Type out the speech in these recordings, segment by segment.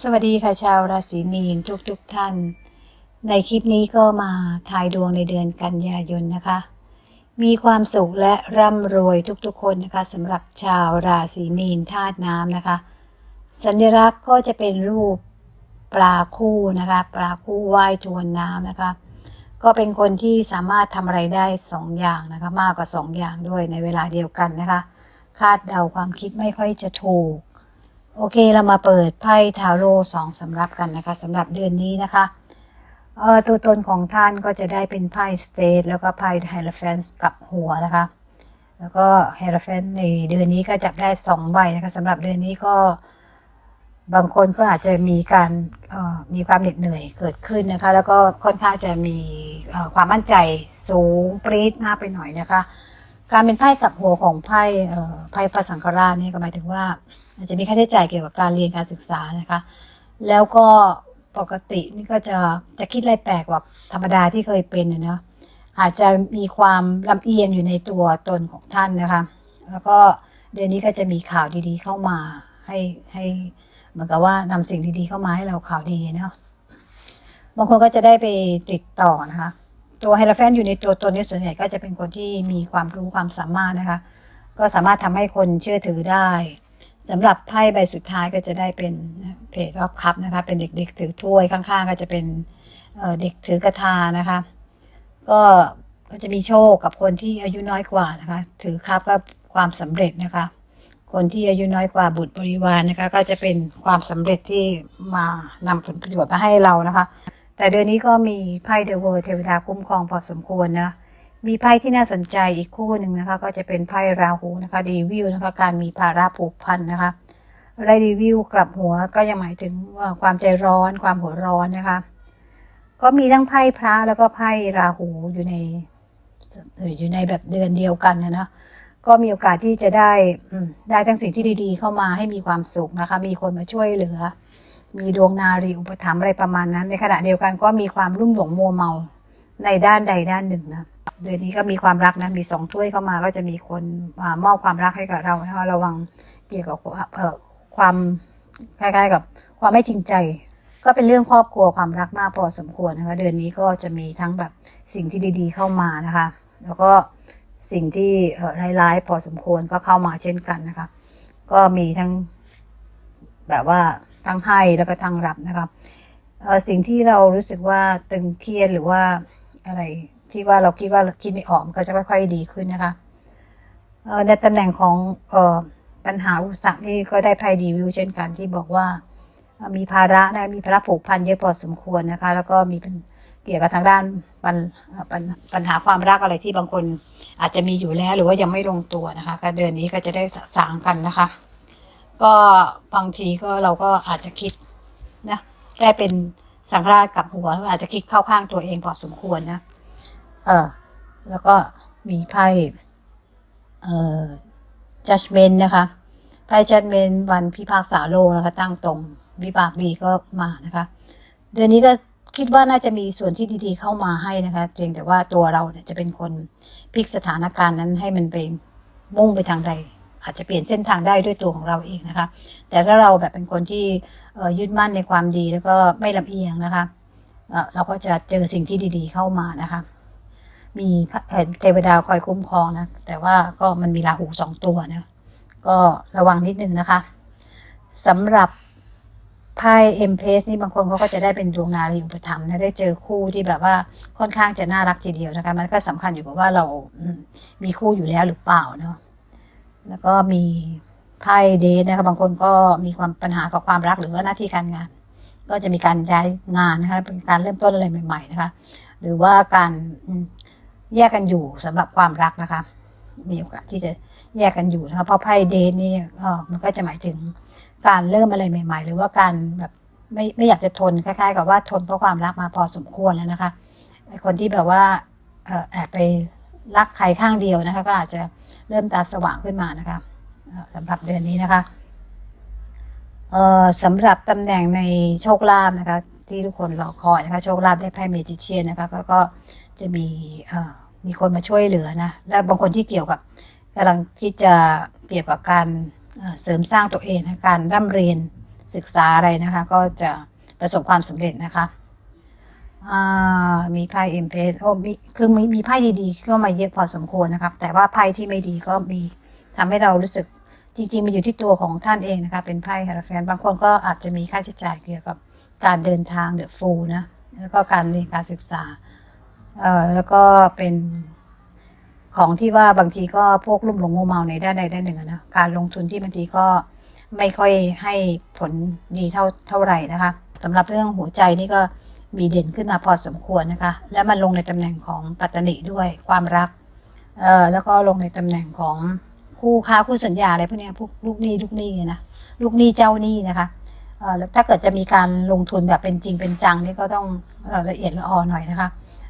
สวัสดีค่ะชาวราศีมีนทุกๆทท่าน ในคลิปนี้ก็มาทายดวงในเดือนกันยายนนะคะ มีความสุขและร่ำรวยทุกๆ คนนะคะสำหรับชาวราศีมีนธาตุน้ำนะคะ สัญลักษณ์ก็จะเป็นรูปปลาคู่นะคะปลาคู่ว่ายทวนน้ำนะคะ ก็เป็นคนที่สามารถทำอะไรได้สองอย่างนะคะ มากกว่าสองอย่างด้วยในเวลาเดียวกันนะคะ คาดเดาความคิดไม่ค่อยจะถูก โอเคเรามาเปิดไพ่ทาโร่สองสำรับกันนะคะสำหรับเดือนนี้นะคะเออตัวตนของท่านก็จะได้เป็นไพ่สเตทแล้วก็ไพ่ไฮ r ฟนส์กับหัวนะคะ แล้วก็ไฮ r ฟนในเดือนนี้ก็จับได้สองใบนะคะสำหรับเดือนนี้ก็บางคนก็อาจจะมีการออมีความเหน็ดเหนื่อยเกิดขึ้นนะคะ แล้วก็ค่อนข้างจะมีออความมั่นใจสูงปรี๊ดมากไปหน่อยนะคะ การเป็นไพ่กับหัวของไพ่ไพ่พระสังฆราชนี่ก็หมายถึงว่า อาจจะมีค่าใช้จ่ายเกี่ยวกับการเรียนการศึกษานะคะ แล้วก็ปกตินี่ก็จะจะคิดอะไรแปลกกว่าธรรมดาที่เคยเป็นนะเนาะอาจจะมีความลำเอียงอยู่ในตัวตนของท่านนะคะ แล้วก็เดือนนี้ก็จะมีข่าวดีๆเข้ามาให้ให้เหมือนกับว่านำสิ่งดีๆเข้ามาให้เราข่าวดีเนาะบางคนก็จะได้ไปติดต่อนะคะ ตัวไฮโลแฟนอยู่ในตัวตนนี้ส่วนใหญ่ก็จะเป็นคนที่มีความรู้ความสามารถนะคะ ก็สามารถทำให้คนเชื่อถือได้ สำหรับไพ่ใบสุดท้ายก็จะได้เป็นเพจรอบคัพนะคะ เป็นเด็กๆถือถ้วยข้างๆ ก็จะเป็นเด็กถือกระทานะคะ ก็ก็จะมีโชคกับคนที่อายุน้อยกว่านะคะ ถือคัพก็ความสำเร็จนะคะ คนที่อายุน้อยกว่าบุตรบริวารนะคะ ก็จะเป็นความสำเร็จที่มานำผลประโยชน์มาให้เรานะคะ แต่เดือนนี้ก็มีไพ่เดอะเวิร์เทวดาคุ้มครองพอสมควรนะ มีไพ่ที่น่าสนใจอีกคู่หนึ่งนะคะ ก็จะเป็นไพ่ราหูนะคะดีวิวนะคะการมีภาระผูกพันนะคะไรดีวิวกลับหัวก็ยังหมายถึงว่าความใจร้อนความหัวร้อนนะคะ ก็มีทั้งไพ่พระแล้วก็ไพ่ราหูอยู่ในอยู่ในแบบเดือนเดียวกันนะนะก็มีโอกาสที่จะได้ได้ทั้งสิ่งที่ดี ๆ เข้ามาให้มีความสุขนะคะ มีคนมาช่วยเหลือ มีดวงนารีอุปถัมภ์อะไรประมาณนั้น ในขณะเดียวกันก็มีความรุ่มหลงมัวเมา ในด้านใดด้านหนึ่งนะเดือนนี้ก็มีความรักนะมีสองถ้วยเข้ามาก็จะมีคนมอบความรักให้กับเรานะคะระวังเกี่ยวกับความคล้ายๆ กับความไม่จริงใจ ก็เป็นเรื่องครอบครัวความรักมากพอสมควรนะคะเดือนนี้ก็จะมีทั้งแบบสิ่งที่ดีๆเข้ามานะคะ แล้วก็สิ่งที่ร้ายๆพอสมควรก็เข้ามาเช่นกันนะคะ ก็มีทั้งแบบว่าทั้งให้แล้วก็ทั้งรับนะคะสิ่งที่เรารู้สึกว่าตึงเครียดหรือว่า อะไร ที่ว่าเราคิดว่าคิดไม่ออกมันก็จะค่อยๆดีขึ้นนะคะในตำแหน่งของปัญหาอุปสรรคนี่ก็ได้ไพ่ดีวิวเช่นกันที่บอกว่ามีภาระนะมีภาระผูกพันเยอะพอสมควรนะคะ แล้วก็มีเป็นเกี่ยวกับทางด้านปัญปัญปัญหาความรักอะไรที่บางคนอาจจะมีอยู่แล้วหรือว่ายังไม่ลงตัวนะคะก็เดือนนี้ก็จะได้สสางกันนะคะ ก็บางทีก็เราก็อาจจะคิดนะได้เป็น สังฆราชกับหัวอาจจะคิดเข้าข้างตัวเองพอสมควรนะ เออ แล้วก็มีไพ่เอ่อ judgment นะคะไพ่ judgment วันพิพากษาโลนะคะตั้งตรงวิบากดีก็มานะคะ เดือนนี้ก็คิดว่าน่าจะมีส่วนที่ดีๆเข้ามาให้นะคะเพียงแต่ว่าตัวเราเนี่ยจะเป็นคนพลิกสถานการณ์นั้นให้มันไปมุ่งไปทางใด อาจจะเปลี่ยนเส้นทางได้ด้วยตัวของเราเองนะคะ แต่ถ้าเราแบบเป็นคนที่ยึดมั่นในความดีแล้วก็ไม่ลำเอียงนะคะเราก็จะเจอสิ่งที่ดี ๆ เข้ามานะคะ มีเอ่อเทวดาคอยคุ้มครองนะ แต่ว่าก็มันมีราหูสองตัวนะ ก็ระวังนิดนึงนะคะสำหรับไพ่เอ็มเพสนี่บางคนเขาก็จะได้เป็นดวงนารีอุปถัมภ์นะได้เจอคู่ที่แบบว่าค่อนข้างจะน่ารักทีเดียวนะคะ มันก็สำคัญอยู่กับว่าเรามีคู่อยู่แล้วหรือเปล่าเนาะ แล้วก็มีไพ่เดทนะคะบางคนก็มีความปัญหากับความรักหรือว่าหน้าที่การงาน ก็จะมีการย้ายงานนะคะเป็นการเริ่มต้นอะไรใหม่ ๆ นะคะ หรือว่าการแยกกันอยู่สำหรับความรักนะคะ มีโอกาสที่จะแยกกันอยู่นะคะเพราะไพ่เดนนี่ก็มันก็จะหมายถึงการเริ่มอะไรใหม่ ๆ หรือว่าการแบบไม่ไม่อยากจะทนคล้ายๆ กับว่าทนเพราะความรักมาพอสมควรแล้วนะคะคนที่แบบว่าแอบไป รักใครข้างเดียวนะคะ ก็อาจจะเริ่มตาสว่างขึ้นมานะคะสำหรับเดือนนี้นะคะเอ่อสำหรับตำแหน่งในโชคลาภนะคะ ที่ทุกคนรอคอยนะคะ โชคลาภได้ไพ่เมจิเชียนนะคะก็ก็จะมีเอ่อมีคนมาช่วยเหลือนะ และบางคนที่เกี่ยวกับกำลังที่จะเกี่ยวกับการเเสริมสร้างตัวเองนะการร่ำเรียนศึกษาอะไรนะคะ ก็จะประสบความสำเร็จนะคะ อ่ามีไพ่เอ็มเพสโอ้มีคือมีมีไพ่ดีๆก็มาเยอะพอสมควรนะครับ แต่ว่าไพ่ที่ไม่ดีก็มีทำให้เรารู้สึกจริงๆมันอยู่ที่ตัวของท่านเองนะคะเป็นไพ่ฮาราแฟนบางคนก็อาจจะมีค่าใช้จ่ายเกี่ยวกับการเดินทางเดอะฟูนะแล้วก็การเรียนการศึกษาเอ่อแล้วก็เป็นของที่ว่าบางทีก็พวกลุ่มหลงมัวเมาในด้านใดด้านหนึ่งนะการลงทุนที่บางทีก็ไม่ค่อยให้ผลดีเท่าเท่าไหร่นะคะสำหรับเรื่องหัวใจนี่ก็ มีเด่นขึ้นมาพอสมควรนะคะ และมันลงในตำแหน่งของปัตตนิด้วยความรักเอ่อแล้วก็ลงในตำแหน่งของคู่ค้าคู่สัญญาอะไรพวกนี้พวกลูกหนี้ลูกหนี้นะลูกหนี้เจ้าหนี้นะคะเอ่อถ้าเกิดจะมีการลงทุนแบบเป็นจริงเป็นจังนี่ก็ต้องละเอียดละออหน่อยนะคะ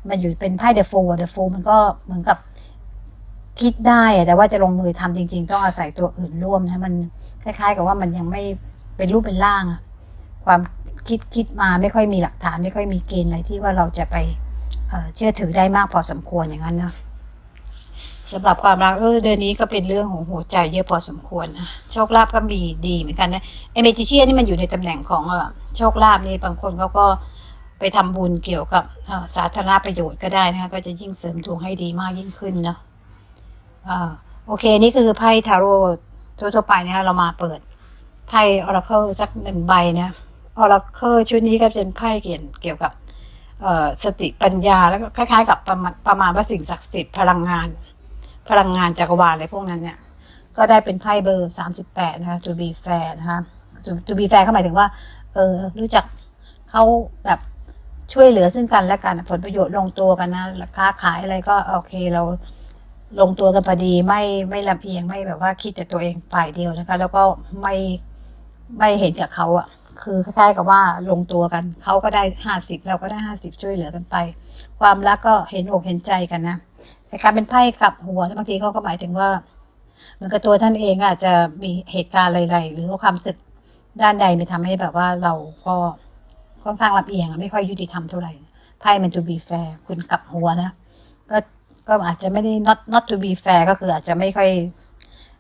มันอยู่เป็นไพ่เดอะโฟเดอะโฟมันก็เหมือนกับคิดได้แต่ว่าจะลงมือทำจริง ๆ ต้องอาศัยตัวอื่นร่วมนะมันคล้าย ๆ กับว่ามันยังไม่เป็นรูปเป็นร่างความ คิดคิดมาไม่ค่อยมีหลักฐาน ไม่ค่อยมีเกณฑ์อะไรที่ว่าเราจะไปเชื่อถือได้มากพอสมควรอย่างนั้นเนาะสำหรับความรักเออเดือนนี้ก็เป็นเรื่องของหัวใจเยอะพอสมควรนะโชคลาภก็มีดีเหมือนกันนะเอเมจิเชียนี่มันอยู่ในตำแหน่งของโชคลาภนี่บางคนเขาก็ไปทำบุญเกี่ยวกับสาธารณประโยชน์ก็ได้นะคะก็จะยิ่งเสริมดวงให้ดีมากยิ่งขึ้นเนาะอ่าโอเคนี่คือไพ่ทาโร่ทั่วๆไปนะคะเรามาเปิดไพ่ออราเคิลสักหนึ่งใบนะ ออราเคิลชุดนี้ก็เป็นไพ่เกี่ยวเกี่ยวกับเสติปัญญาแล้วก็คล้ายๆ กับประมาณประมาณว่าสิ่งศักดิ์สิทธิ์พลังงาน พลังงานจักรวาลอะไรพวกนั้นเนี่ยก็ได้เป็นไพ่เบอร์ 38 นะคะ to be fair นะคะ to, to be fair ก็หมายถึงว่า เออ รู้จักเขาแบบช่วยเหลือซึ่งกันและกัน ผลประโยชน์ลงตัวกันนะ ค้าขายอะไรก็โอเคเราลงตัวกันพอดี ไม่ไม่ลำเอียง ไม่แบบว่าคิดแต่ตัวเองฝ่ายเดียวนะคะ แล้วก็ไม่ไม่เห็นกับเขาอะ คือคล้ายๆกับว่าลงตัวกัน เขาก็ได้ห้าสิบเราก็ได้ห้าสิบช่วยเหลือกันไป ความรักก็เห็นอกเห็นใจกันนะ แต่การเป็นไพ่กับหัวบางทีเขาก็หมายถึงว่าเหมือนกับตัวท่านเองอาจจะมีเหตุการณ์อะไรๆหรือว่าความสึกด้านใดไม่ทำให้แบบว่าเราก็ค่อนข้างลำเอียงไม่ค่อยยุติธรรมเท่าไหร่ไพ่มัน to be fair คุณกลับหัวนะ ก็ก็อาจจะไม่ได้ not not to be fair ก็คืออาจจะไม่ค่อย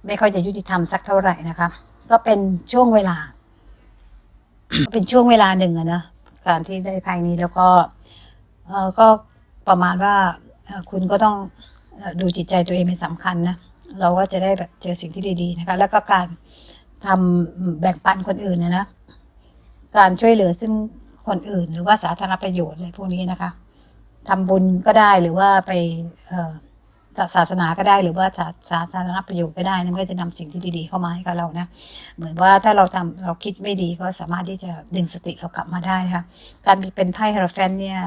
ไม่ค่อยจะยุติธรรมสักเท่าไหร่นะคะ ก็เป็นช่วงเวลา เป็นช่วงเวลาหนึ่งอะนะการที่ได้ไพ่นี้แล้วก็เออก็ประมาณว่าคุณก็ต้องดูจิตใจตัวเองเป็นสำคัญนะเราก็จะได้แบบเจอสิ่งที่ดีๆนะคะแล้วก็การทำแบ่งปันคนอื่นนะนะการช่วยเหลือซึ่งคนอื่น หรือว่าสาธารณประโยชน์อะไรพวกนี้นะคะทำบุญก็ได้หรือว่าไปเออ ศาสนาก็ได้หรือว่าสาสาธารณประโยชน์ก็ได้นั่นก็จะนำสิ่งที่ดีๆเข้ามาให้กับเรานะเหมือนว่าถ้าเราทำเราคิดไม่ดีก็สามารถที่จะดึงสติเรากลับมาได้นะคะการมีเป็นไพ่ฮารแฟนเนี่ย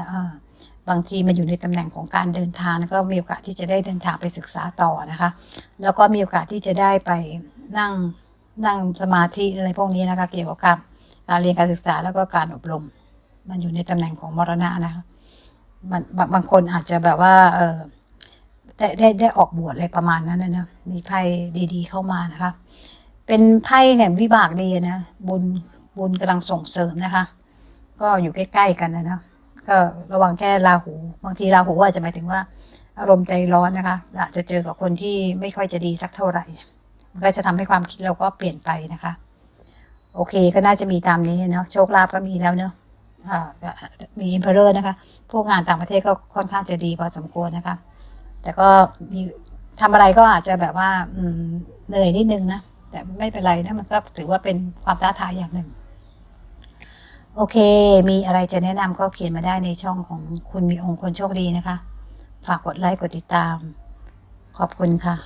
บางทีมันอยู่ในตำแหน่งของการเดินทางก็มีโอกาสที่จะได้เดินทางไปศึกษาต่อนะคะ แล้วก็มีโอกาสที่จะได้ไปนั่งนั่งสมาธิอะไรพวกนี้นะคะเกี่ยวกับการการเรียนการศึกษาแล้วก็การอบรม มันอยู่ในตำแหน่งของมรณะนะคะมันบางบางคนอาจจะแบบว่าเออ ได้ได้ได้ออกบวชอะไรประมาณนั้นนะนะมีไพ่ดีๆเข้ามานะคะ เป็นไพ่แห่งวิบากดีนะบุญบุญกำลังส่งเสริมนะคะ ก็อยู่ใกล้ๆกันนะนะก็ระวังแค่ราหูบางทีราหูอาจจะหมายถึงว่า อารมณ์ใจร้อนนะคะอาจจะเจอกับคนที่ไม่ค่อยจะดีสักเท่าไหร่มันก็จะทำให้ความคิดเราก็เปลี่ยนไปนะคะ โอเคก็น่าจะมีตามนี้เนาะโชคลาภก็มีแล้วเนาะมีอิมเพอเรอร์นะคะ พวกงานต่างประเทศก็ค่อนข้างจะดีพอสมควรนะคะ แต่ก็มีทำอะไรก็อาจจะแบบว่าอืเหนื่อยนิดนึงนะ แต่ไม่เป็นไรนะ มันก็ถือว่าเป็นความท้าทายอย่างหนึ่ง โอเค มีอะไรจะแนะนำก็เขียนมาได้ในช่องของคุณมีองค์คนโชคดีนะคะ ฝากกดไลค์กดติดตาม ขอบคุณค่ะ